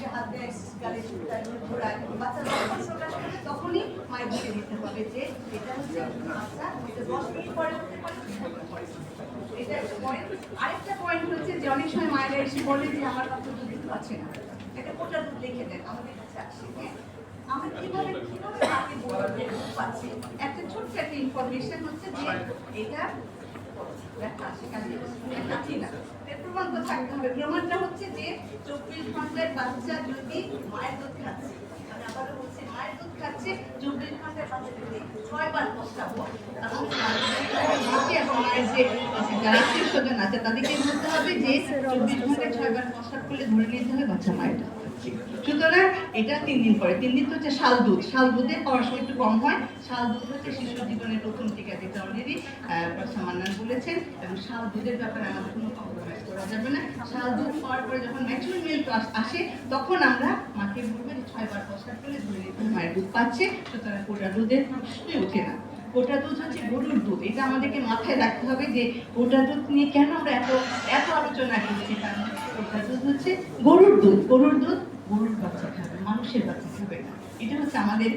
বুকে হাত গালে তখনই মায়ের বুকে নিতে হবে যে এটা হচ্ছে বাচ্চা এটা দশ। এটা একটা আরেকটা পয়েন্ট হচ্ছে যে অনেক সময় মায়েরা এসে বলে যে আমার বাচ্চা দুধ দিতে পারছে না। একটা কোটা দুধ লিখে দেন, আমাদের কাছে আসে হ্যাঁ। আমরা কীভাবে একটা ছোট্ট একটা ইনফরমেশন হচ্ছে যে এটা দেখা আসে না। এর থাকতে হবে। প্রমাণটা হচ্ছে যে চব্বিশ ঘণ্টার বাচ্চা যদি মায়ের দুধ খাচ্ছে মায়ের দুধ খাচ্ছে চব্বিশ ঘণ্টার যদি ছয়বার বসাবো তাহলে করলে ধরে নিতে হবে বাচ্চা মায়ের দুধ। খাচ্ছে। সুতরাং এটা তিন দিন পরে। তিন দিন তো হচ্ছে শাল দুধ। শাল দুধে সময় একটু কম হয়। শাল দুধ হচ্ছে শিশু জীবনের প্রথম টিকা দিতে অলরেডি সামান্নান বলেছেন। এবং শাল দুধের ব্যাপারে আমাদের কোনো করা যাবে না। শাল দুধ পাওয়ার পরে যখন ম্যাচুর মিল্ক আসে তখন আমরা মাকে বলব যে ছয়বার বসার করে ধরে নিতে মায়ের দুধ পাচ্ছে, সুতরাং গোটা দুধের প্রশ্নই ওঠে না। গোটা দুধ হচ্ছে গরুর দুধ। এটা আমাদেরকে মাথায় রাখতে হবে যে গোটা দুধ নিয়ে কেন আমরা এত এত আলোচনা করছি? কারণ গোটা দুধ হচ্ছে গরুর দুধ। গরুর দুধ গরুর বাচ্চা খাবে, মানুষের বাচ্চা খাবে না। এটা হচ্ছে আমাদের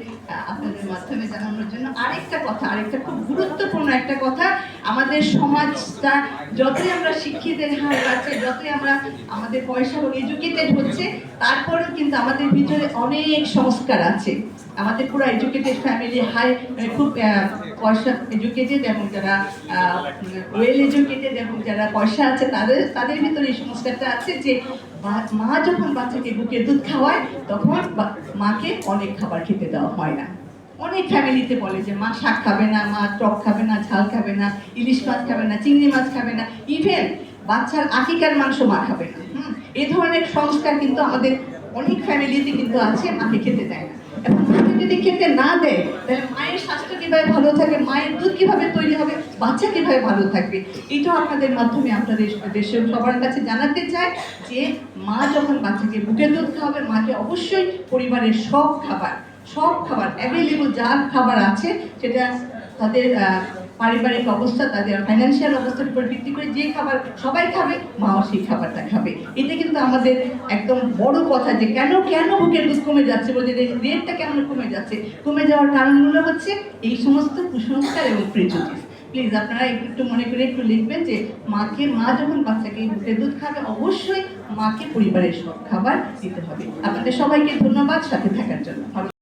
আপনাদের মাধ্যমে জানানোর জন্য আরেকটা কথা, আরেকটা খুব গুরুত্বপূর্ণ একটা কথা। আমাদের সমাজটা যতই আমরা শিক্ষিতের হার বাড়ছে যতই আমরা আমাদের পয়সা হোক এডুকেটেড হচ্ছে, তারপরেও কিন্তু আমাদের ভিতরে অনেক সংস্কার আছে। আমাদের পুরো এডুকেটেড ফ্যামিলি হাই খুব পয়সা এডুকেটেড এবং যারা ওয়েল এডুকেটেড এবং যারা পয়সা আছে, তাদের তাদের ভিতরে এই সংস্কারটা আছে যে, মা যখন বাচ্চাকে বুকে দুধ খাওয়ায়, তখন মাকে অনেক খাবার খেতে দেওয়া হয় না। অনেক ফ্যামিলিতে বলে যে, মা শাক খাবে না, মা টক খাবে না, ঝাল খাবে না, ইলিশ মাছ খাবে না, চিংড়ি মাছ খাবে না ইভেন বাচ্চার আকিকার মাংস মা খাবে না। হুম, এ ধরনের সংস্কার কিন্তু আমাদের অনেক ফ্যামিলিতে কিন্তু আছে, মাকে খেতে দেয় না। যদি খেতে না দেয়, তাহলে মায়ের স্বাস্থ্য কীভাবে ভালো থাকে মায়ের দুধ কীভাবে তৈরি হবে, বাচ্চা কীভাবে ভালো থাকবে, এটাও আপনাদের মাধ্যমে আপনাদের দেশের সবার কাছে জানাতে চাই যে মা যখন বাচ্চাকে বুকে দুধ খাওয়াবে মাকে অবশ্যই পরিবারের সব খাবার সব খাবার অ্যাভেলেবল যা খাবার আছে, সেটা তাদের পারিবারিক অবস্থা, তাদের ফাইন্যান্সিয়াল অবস্থার উপর ভিত্তি করে যে খাবার সবাই খাবে, মাও সেই খাবারটা খাবে। এটা কিন্তু আমাদের একদম বড় কথা যে কেন কেন বুকের দুধ কমে যাচ্ছে বলছে রেটটা কেমন কমে যাচ্ছে? কমে যাওয়ার কারণগুলো হচ্ছে এই সমস্ত কুসংস্কার এবং প্রেজুডিস প্লিজ আপনারা একটু একটু মনে করে একটু লিখবেন যে মাকে, মা যখন বাচ্চাকে বুকের দুধ খাবে, অবশ্যই মাকে পরিবারের সব খাবার দিতে হবে। আপনাদের সবাইকে ধন্যবাদ, সাথে থাকার জন্য।